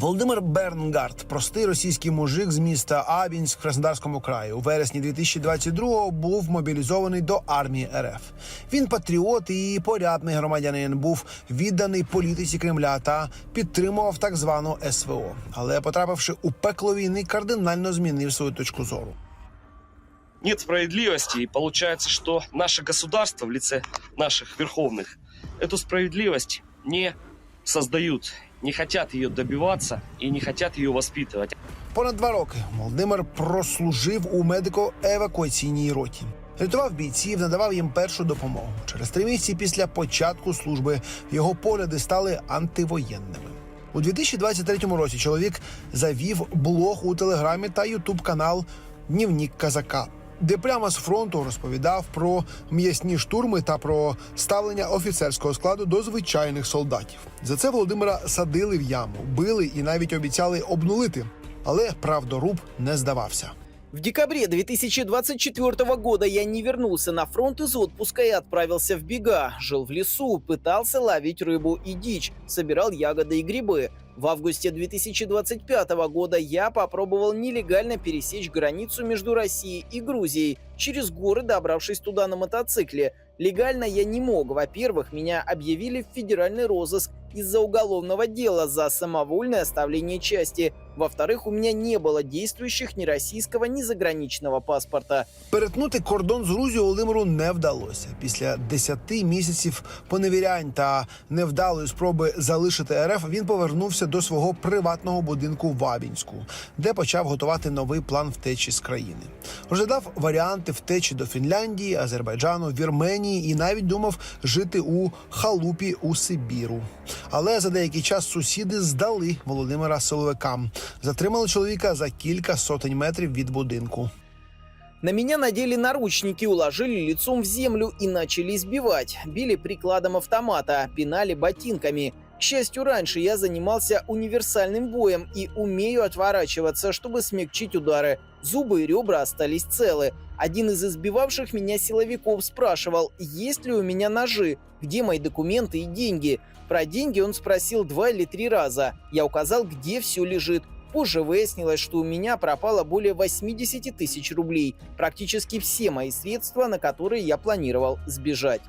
Володимир Бернгард, простий російський мужик з міста Абінськ в Краснодарському краї, у вересні 2022-го був мобілізований до армії РФ. Він патріот і порядний громадянин, був відданий політиці Кремля та підтримував так звану СВО. Але потрапивши у пекло війни, кардинально змінив свою точку зору. нет справедливости, и получается, что наше государство в лице наших верховных эту справедливость не создают, не хотят ее добиваться и не хотят ее воспитывать. Понад два роки Володимир прослужив у медико-евакуаційній роті. Рятував бійців, надавав їм першу допомогу. Через три місяці після початку служби його погляди стали антивоєнними. У 2023 році чоловік завів блог у телеграмі та ютуб канал Днівнік Казака, де прямо з фронту розповідав про м'ясні штурми та про ставлення офіцерського складу до звичайних солдатів. За це Володимира садили в яму, били і навіть обіцяли обнулити. Але правдоруб не здавався. В декабре 2024 года я не вернулся на фронт из отпуска и отправился в бега. Жил в лесу, пытался ловить рыбу и дичь, собирал ягоды и грибы. В августе 2025 года я попробовал нелегально пересечь границу между Россией и Грузией, через горы добравшись туда на мотоцикле. Легально я не мог. Во-первых, меня объявили в федеральный розыск из-за уголовного дела за самовольное оставление части. Во-вторых, у меня не было действующих ни российского, ни заграничного паспорта. Перетнути кордон з Грузією Володимиру не вдалося. Після 10 місяців поневірянь та невдалої спроби залишити РФ він повернувся до свого приватного будинку в Абінську, де почав готувати новий план втечі з країни. Розглядав варіанти втечі до Фінляндії, Азербайджану, Вірменії і навіть думав жити у халупі у Сибіру. Але за деякий час сусіди здали Володимира силовикам. Затримали чоловіка за кілька сотень метрів від будинку. На меня надели наручники, уложили лицом в землю и начали избивать. Били прикладом автомата, пинали ботинками. К счастью, раньше я занимался универсальным боем и умею отворачиваться, чтобы смягчить удары. Зубы и ребра остались целы. Один из избивавших меня силовиков спрашивал, есть ли у меня ножи, где мои документы и деньги. Про деньги он спросил два или три раза. Я указал, где все лежит. Позже выяснилось, что у меня пропало более 80 тысяч рублей, практически все мои средства, на которые я планировал сбежать.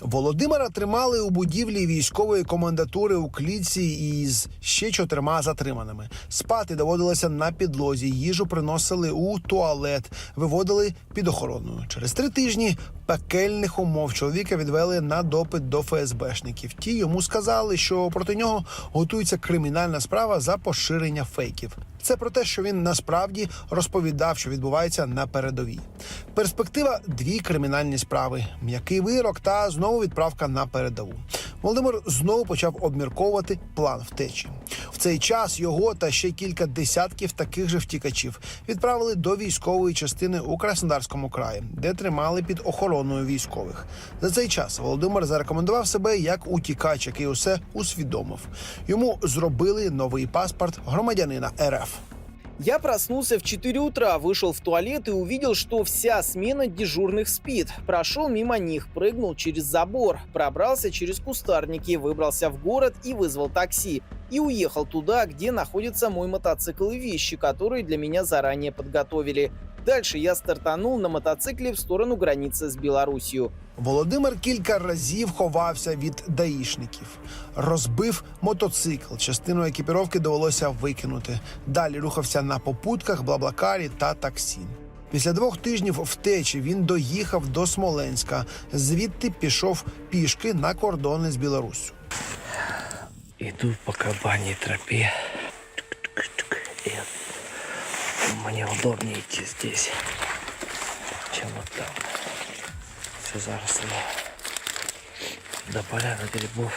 Володимира тримали у будівлі військової комендатури у клітці із ще чотирма затриманими. Спати доводилося на підлозі, їжу приносили у туалет, виводили під охороною. Через три тижні пекельних умов чоловіка відвели на допит до ФСБшників. Ті йому сказали, що проти нього готується кримінальна справа за поширення фейків. Це про те, що він насправді розповідав, що відбувається на передовій. Перспектива дві кримінальні справи, м'який вирок та знову відправка на передову. Володимир знову почав обмірковувати план втечі. В цей час його та ще кілька десятків таких же втікачів відправили до військової частини у Краснодарському краї, де тримали під охороною військових. За цей час Володимир зарекомендував себе як утікач, який усе усвідомив. Йому зробили новий паспорт громадянина РФ. Я проснулся в 4 утра, вышел в туалет и увидел, что вся смена дежурных спит. Прошел мимо них, прыгнул через забор, пробрался через кустарники, выбрался в город и вызвал такси. И уехал туда, где находится мой мотоцикл и вещи, которые для меня заранее подготовили. Дальше я стартанул на мотоцикле в сторону границы с Белоруссией. Володимир кілька разів ховався від даїшників, розбив мотоцикл. Частину екіпіровки довелося викинути. Далі рухався на попутках, блаблакарі та таксі. Після двох тижнів втечі він доїхав до Смоленська. Звідти пішов пішки на кордони з Білоруссю. Иду по кабаней тропе. Мне удобнее идти здесь, чем вот там. Все заросло. До поляны грибов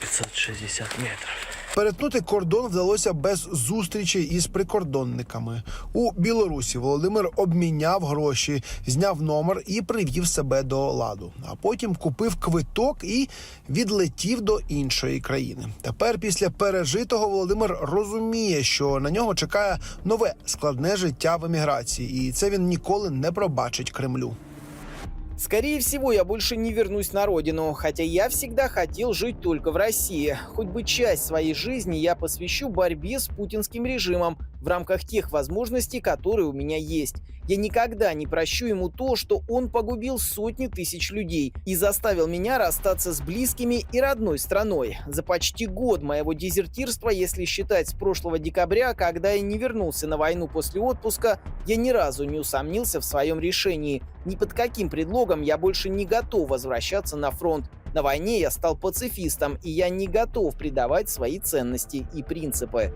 560 метров. Перетнути кордон вдалося без зустрічі із прикордонниками. У Білорусі Володимир обміняв гроші, зняв номер і привів себе до ладу. А потім купив квиток і відлетів до іншої країни. Тепер, після пережитого, Володимир розуміє, що на нього чекає нове складне життя в еміграції, і це він ніколи не пробачить Кремлю. Скорее всего, я больше не вернусь на родину, хотя я всегда хотел жить только в России. Хоть бы часть своей жизни я посвящу борьбе с путинским режимом в рамках тех возможностей, которые у меня есть. Я никогда не прощу ему то, что он погубил сотни тысяч людей и заставил меня расстаться с близкими и родной страной. За почти год моего дезертирства, если считать с прошлого декабря, когда я не вернулся на войну после отпуска, я ни разу не усомнился в своем решении. Ни под каким предлогом я больше не готов возвращаться на фронт. На войне я стал пацифистом, и я не готов предавать свои ценности и принципы.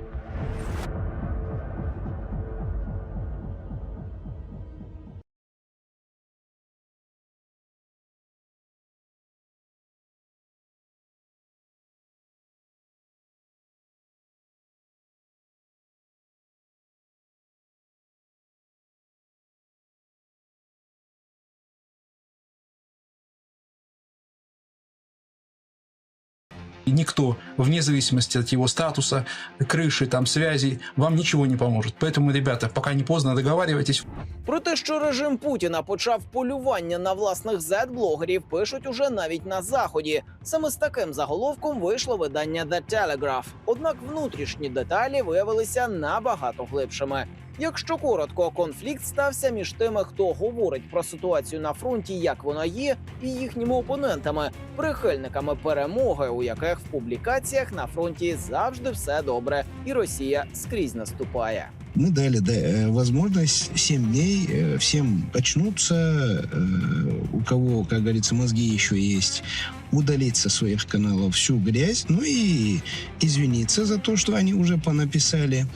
Никто, вне зависимости от его статуса, крыши, там, связей, вам ничего не поможет. Поэтому, ребята, пока не поздно, договаривайтесь. Про те, що режим Путіна почав полювання на власних зет-блогерів, пишуть уже навіть на заході. Саме з таким заголовком вийшло видання The Telegraph. Однак внутрішні деталі виявилися набагато глибшими. Якщо коротко, конфлікт стався між тими, хто говорить про ситуацію на фронті, як вона є, і їхніми опонентами, прихильниками перемоги, у яких в публікаціях на фронті завжди все добре, і Росія скрізь наступає. Мы дали да, э, возможность 7 дней э, всем очнуться, э, у кого, как говорится, мозги еще есть, удалить со своих каналов всю грязь, ну и извиниться за то, что они уже понаписали.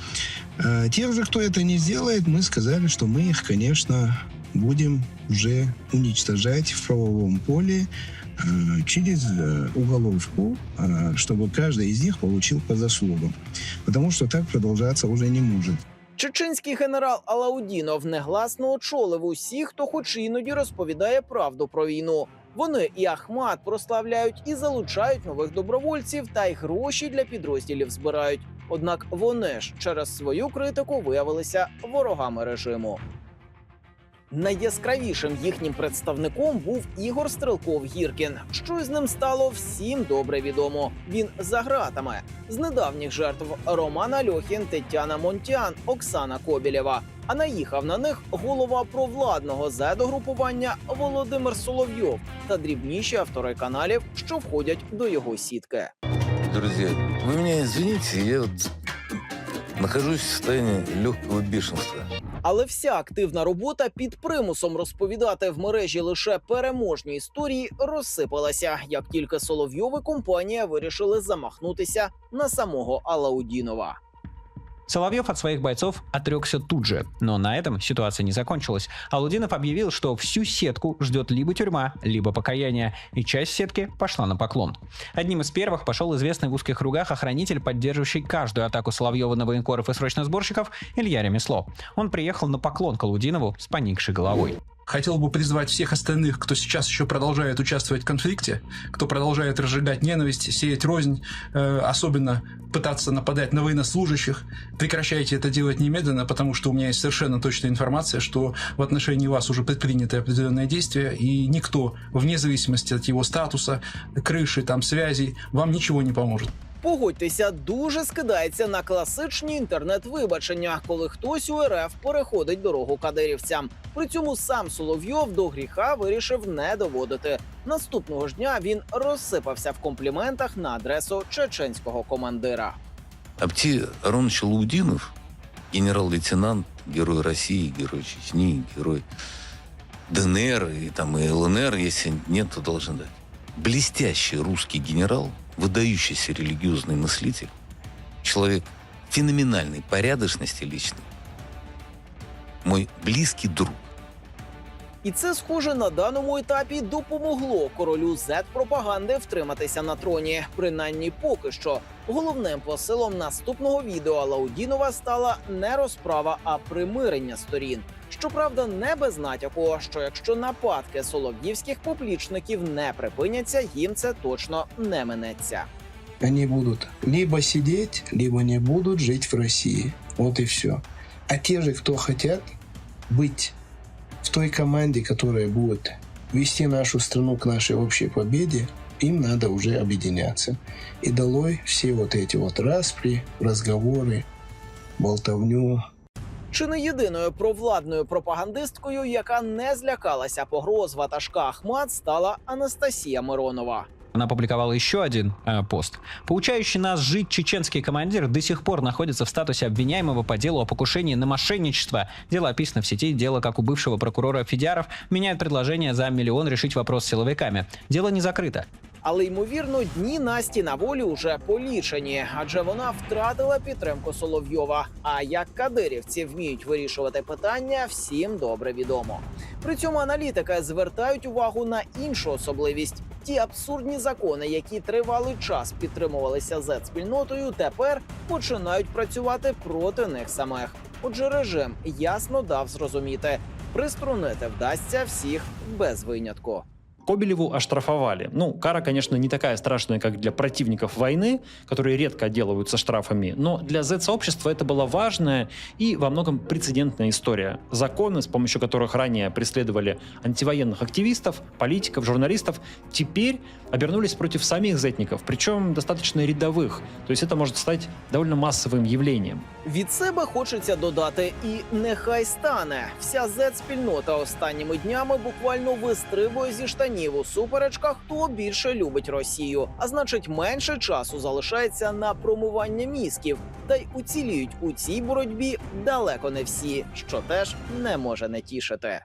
Тех же, кто это не сделает, мы сказали, что мы их, конечно, будем уже уничтожать в правовом поле через уголовку, чтобы каждый из них получил по заслугам. Потому что так продолжаться уже не может. Чеченський генерал Алаудінов негласно очолив усіх, хто хоч іноді розповідає правду про війну. Вони і Ахмат прославляють і залучають нових добровольців, та й гроші для підрозділів збирають. Однак вони ж через свою критику виявилися ворогами режиму. Найяскравішим їхнім представником був Ігор Стрелков Гіркін. Що з ним стало всім добре відомо. Він за ґратами. З недавніх жертв Роман Альохін, Тетяна Монтян, Оксана Кобілєва. А наїхав на них голова провладного зедогрупування Володимир Соловйов та дрібніші автори каналів, що входять до його сітки. Друзья, вы меня извините, я вот нахожусь в состоянии легкого бешенства. Але вся активна робота під примусом розповідати в мережі лише переможні історії розсипалася, як тільки Соловйови компанія вирішили замахнутися на самого Алаудінова. Соловьев от своих бойцов отрекся тут же, но на этом ситуация не закончилась. Алудинов объявил, что всю сетку ждет либо тюрьма, либо покаяние, и часть сетки пошла на поклон. Одним из первых пошел известный в узких кругах охранитель, поддерживающий каждую атаку Соловьева на военкоров и срочносборщиков Илья Ремесло. Он приехал на поклон к Алудинову с поникшей головой. Хотел бы призвать всех остальных, кто сейчас еще продолжает участвовать в конфликте, кто продолжает разжигать ненависть, сеять рознь, э, особенно пытаться нападать на военнослужащих. Прекращайте это делать немедленно, потому что у меня есть совершенно точная информация, что в отношении вас уже предприняты определенные действия, и никто, вне зависимости от его статуса, крыши, там, связей, вам ничего не поможет. Погодьтеся, дуже скидається на класичні інтернет-вибачення, коли хтось у РФ переходить дорогу кадирівцям. При цьому сам Соловйов до гріха вирішив не доводити. Наступного ж дня він розсипався в компліментах на адресу чеченського командира. Абти Аронович Лаудинов, генерал-лейтенант, герой России, герой Чечни, герой ДНР и там и ЛНР, если нет, то должен дать Блестящий русский генерал, выдающийся религиозный мыслитель, человек феноменальной порядочности личной, мой близкий друг. І це, схоже, на даному етапі допомогло королю зет пропаганди втриматися на троні. Принаймні, поки що. Головним посилом наступного відео Алаудінова стала не розправа, а примирення сторін. Щоправда, не без натяку, що якщо нападки солов'ївських поплічників не припиняться, їм це точно не минеться. они будут либо сидеть, либо не будут жить в России. Вот и все. А те же, кто хотят быть в той команде, которая будет вести нашу страну к нашей общей победе, им надо уже объединяться. И долой все вот эти вот распри, разговоры, болтовню, Чи не єдиною провладною пропагандисткою, яка не злякалася погроз ватажка Ахмат, стала Анастасія Миронова. Она опубликовала еще один э, пост. Поучающий нас жить чеченский командир до сих пор находится в статусе обвиняемого по делу о покушении на мошенничество. Дело описано в сети. Дело, как у бывшего прокурора Федяров, меняют предложение за миллион решить вопрос с силовиками. Дело не закрыто. Але ймовірно, дні Насті на волі уже полічені, адже вона втратила підтримку Соловйова. А як кадирівці вміють вирішувати питання, всім добре відомо. При цьому аналітики звертають увагу на іншу особливість: ті абсурдні закони, які тривалий час підтримувалися Z-спільнотою, тепер починають працювати проти них самих. Отже, режим ясно дав зрозуміти, приструнити вдасться всіх без винятку. Кобелеву оштрафовали. Ну, кара, конечно, не такая страшная, как для противников войны, которые редко отделываются штрафами, но для Z-сообщества это была важная и во многом прецедентная история. Законы, с помощью которых ранее преследовали антивоенных активистов, политиков, журналистов, теперь обернулись против самих зетников, причем достаточно рядовых. То есть это может стать довольно массовым явлением. Від себе хочеться додати, і нехай стане. Вся Z-спільнота останніми днями буквально вистрибує зі штанів у суперечках, хто більше любить Росію. А значить, менше часу залишається на промування мізків. Та й уціліють у цій боротьбі далеко не всі, що теж не може не тішити.